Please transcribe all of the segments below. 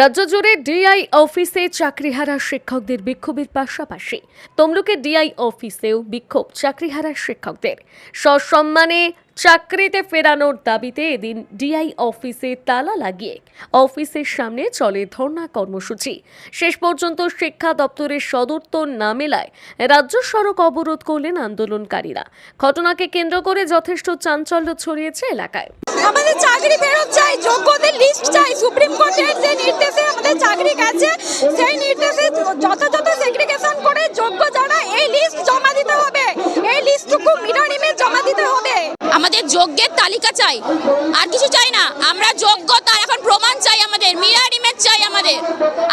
রাজ্য জুড়ে ডিআই অফিসে চাকরিহারা শিক্ষকদের বিক্ষোভের পাশাপাশি তমলুকের ডিআই অফিসেও বিক্ষোভ চাকরিহারা শিক্ষকদের। সসম্মানে চাকরিতে ফেরানোর দাবিতে এদিন ডিআই অফিসে তালা লাগিয়ে অফিসের সামনে চলে ধর্ণা কর্মসূচি। শেষ পর্যন্ত শিক্ষা দপ্তরের সদুত্তর না মেলায় রাজ্য সড়ক অবরোধ করলেন আন্দোলনকারীরা। ঘটনাকে কেন্দ্র করে যথেষ্ট চাঞ্চল্য ছড়িয়েছে এলাকায়। আমাদের চাকরি ফেরত চাই, যোগ্যদের লিস্ট চাই। সুপ্রিম কোর্টের যে নির্দেশে আমাদের চাকরি গেছে, সেই নির্দেশে যথাযথ সেগ্রিগেশন করে যোগ্য যারা এই লিস্ট জমা দিতে হবে। এই লিস্টটুকু মিনারিমে জমা দিতে হবে। আমাদের যোগ্যের তালিকা চাই। আর কিছু চাই না। আমরা যোগ্য, তার এখন প্রমাণ চাই আমাদের। মিরার ইমেজ চাই আমাদের।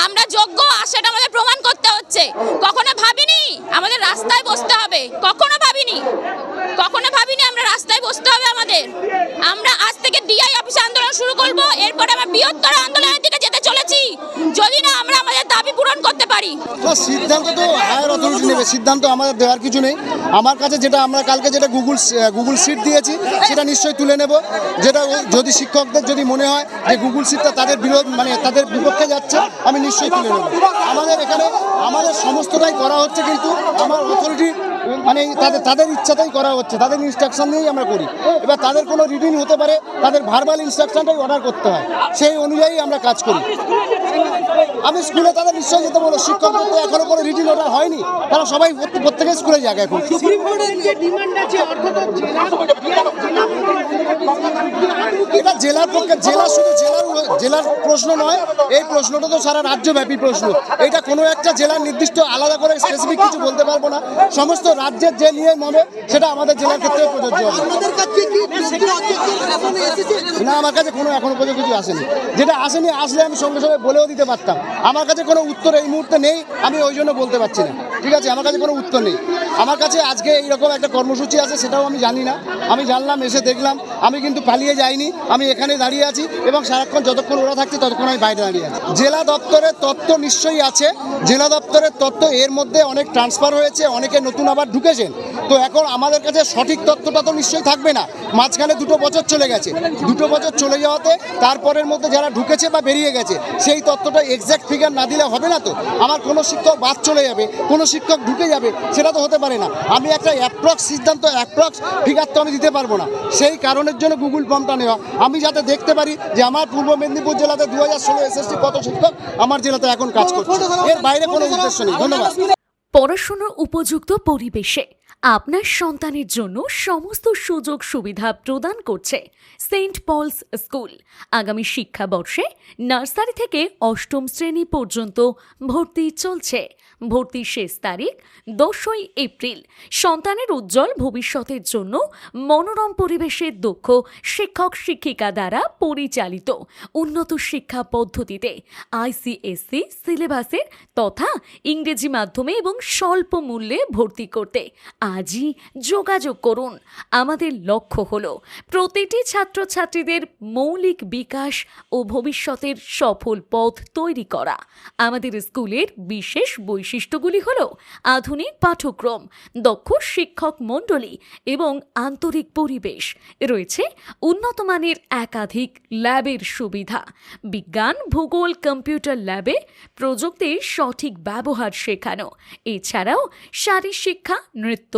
আমরা যোগ্য আর সেটা আমাদের প্রমাণ করতে হচ্ছে। কখনো ভাবিনি? আমাদের রাস্তায় বসতে হবে। কখনো ভাবিনি? কখনো ভাবিনি আমরা রাস্তায় বসতে হবে আমাদের? আমরা ডিআই অফিসে আন্দোলন শুরু করব, এরপরে আমরা বৃহত্তর আন্দোলনের দিকে যেতে চলেছি। যদি না আমরা আমাদের দাবি পূরণ করতে পারি। সিদ্ধান্ত তো হায়ার অথরিটি নেবে, সিদ্ধান্ত আমাদের দেওয়ার কিছু নেই। আমার কাছে যেটা, আমরা কালকে যেটা গুগল গুগল সিট দিয়েছি, সেটা নিশ্চয়ই তুলে নেব। যেটা যদি শিক্ষকদের যদি মনে হয় যে গুগল সিটটা তাদের বিরোধ মানে তাদের বিপক্ষে যাচ্ছে, আমি নিশ্চয়ই তুলে নেব। আমাদের এখানে, আমাদের সমস্তটাই করা হচ্ছে কিন্তু আমার অথরিটি মানে তাদের তাদের ইচ্ছাতেই করা হচ্ছে, তাদের ইনস্ট্রাকশন দিয়েই আমরা করি। এবার তাদের কোনো রিডিং হতে পারে, তাদের ভার্বাল ইনস্ট্রাকশনটাই অর্ডার করতে হয়, সেই অনুযায়ী আমরা কাজ করি। আমি স্কুলে তাদের নিশ্চয়ই যেতে বলো শিক্ষকদের তো এখনও কোনো রিটিন অর্ডার হয়নি তারা সবাই প্রত্যেক- স্কুলে যাক এখন সুপ্রিম কোর্টের যে ডিমান্ড আছে অর্থাৎ জেলা এটা জেলার পক্ষে জেলা শুধু জেলার জেলার প্রশ্ন নয় এই প্রশ্নটা তো সারা রাজ্যব্যাপী প্রশ্ন। এটা কোনো একটা জেলার নির্দিষ্ট আলাদা করে স্পেসিফিক কিছু বলতে পারব না। সমস্ত রাজ্যের যে নিয়ম হবে সেটা আমাদের জেলার ক্ষেত্রে প্রযোজ্য হবে। না আমার কাছে কোনো এখনও পর্যন্ত কিছু আসেনি। যেটা আসেনি আসলে আমি সঙ্গে সঙ্গে বলেও দিতে পারতাম। আমার কাছে কোনো উত্তর এই মুহূর্তে নেই আমি ওই জন্য বলতে পারছি না। ঠিক আছে আমার কাছে কোনো উত্তর নেই। আমার কাছে আজকে এইরকম একটা কর্মসূচি আছে সেটাও আমি জানি না। আমি জানলাম এসে দেখলাম। আমি কিন্তু পালিয়ে যাইনি। আমি এখানে দাঁড়িয়ে আছি এবং সারাক্ষণ যতক্ষণ ওরা থাকছে ততক্ষণ আমি বাইরে দাঁড়িয়ে আছি। জেলা দপ্তরের তথ্য নিশ্চয়ই আছে। জেলা দপ্তরের তথ্য এর মধ্যে অনেক ট্রান্সফার হয়েছে, অনেকে নতুন আবার ঢুকেছেন। তো এখন আমাদের কাছে সঠিক তথ্যটা তো নিশ্চয়ই থাকবে না। মাঝখানে দুটো বছর চলে গেছে। দুটো বছর চলে যাওয়াতে তারপরের মধ্যে যারা ঢুকেছে বা বেরিয়ে গেছে, সেই তথ্যটা এক্স্যাক্ট ফিগার না দিলে হবে না তো? আমার কোনো শিক্ষক বাদ চলে যাবে, কোনো শিক্ষক ঢুকে যাবে, সেটা তো হতে পারে না। আমি একটা অ্যাপ্রক্স সিদ্ধান্ত অ্যাপ্রক্স ফিগার তো আমি দিতে পারব না। সেই কারণের জন্য গুগল ফর্মটা নেওয়া। আমি যাতে দেখতে পারি যে আমার পূর্ব মেদিনীপুর জেলাতে দু হাজার ষোলো এসএসসি কত শিক্ষক আমার জেলাতে এখন কাজ করছে। এর বাইরে কোনো উদ্দেশ্য নেই। ধন্যবাদ। পড়াশোনার উপযুক্ত পরিবেশে আপনার সন্তানের জন্য সমস্ত সুযোগ সুবিধা প্রদান করছে সেন্ট পলস স্কুল। আগামী শিক্ষাবর্ষে নার্সারি থেকে অষ্টম শ্রেণি পর্যন্ত ভর্তি চলছে। ভর্তির শেষ তারিখ দশই এপ্রিল। সন্তানের উজ্জ্বল ভবিষ্যতের জন্য মনোরম পরিবেশের দক্ষ শিক্ষক শিক্ষিকা দ্বারা পরিচালিত উন্নত শিক্ষা পদ্ধতিতে আইসিএসসি সিলেবাসের তথা ইংরেজি মাধ্যমে এবং স্বল্প মূল্যে ভর্তি করতে আজই যোগাযোগ করুন। আমাদের লক্ষ্য হল প্রতিটি ছাত্রছাত্রীদের মৌলিক বিকাশ ও ভবিষ্যতের সফল পথ তৈরি করা। আমাদের স্কুলের বিশেষ বৈশিষ্ট্যগুলি হল আধুনিক পাঠ্যক্রম, দক্ষ শিক্ষক মণ্ডলী এবং আন্তরিক পরিবেশ। রয়েছে উন্নত মানের একাধিক ল্যাবের সুবিধা। বিজ্ঞান, ভূগোল, কম্পিউটার ল্যাবে প্রযুক্তির সঠিক ব্যবহার শেখানো। এছাড়াও শারীর শিক্ষা, নৃত্য,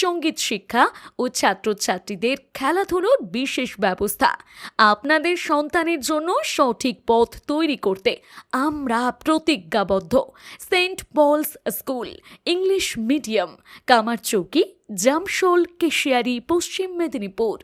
সংগীত শিক্ষা ও ছাত্রছাত্রীদের খেলাধুলোর বিশেষ ব্যবস্থা। আপনাদের সন্তানের জন্য সঠিক পথ তৈরি করতে আমরা প্রতিজ্ঞাবদ্ধ। Saint Paul's school, English medium, Kamarchowki, Jamshol, Keshiary, Paschim Medinipur.